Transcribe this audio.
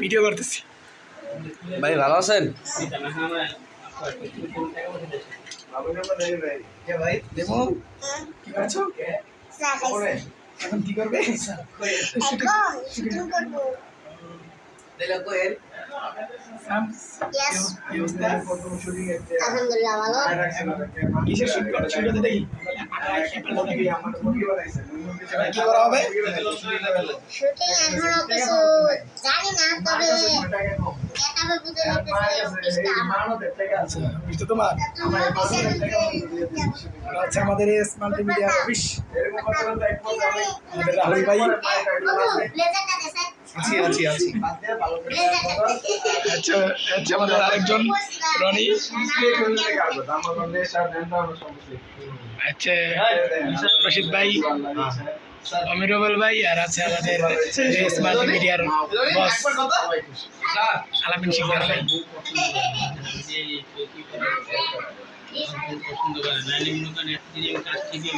Video করতেছি। ভাই ভালো আছেন? দেবো। কি করছ? এখন কি করবে? কি অবস্থা? আলহামদুলিল্লাহ ভালো কিসের শুট করো শুট করতে দেখি কি করা হবে শুটিং এখনও কিছু জানি না তবে দেখাবে বুঝে নিতেছে আচ্ছা আচ্ছা আমাদের মাল্টিমিডিয়া অফিস আমাদের রাহুল ভাই আছি আছি আছি। আচ্ছা আচ্ছা আমাদের আরেকজন রনি। আচ্ছা রশিদ ভাই, অমিরবল ভাই, আর আছে আমাদের এস মাল্টিমিডিয়ার বস, আলামিন সিকদার ভাই। পছন্দ করে না নিম্ন কানে কাজ থেকে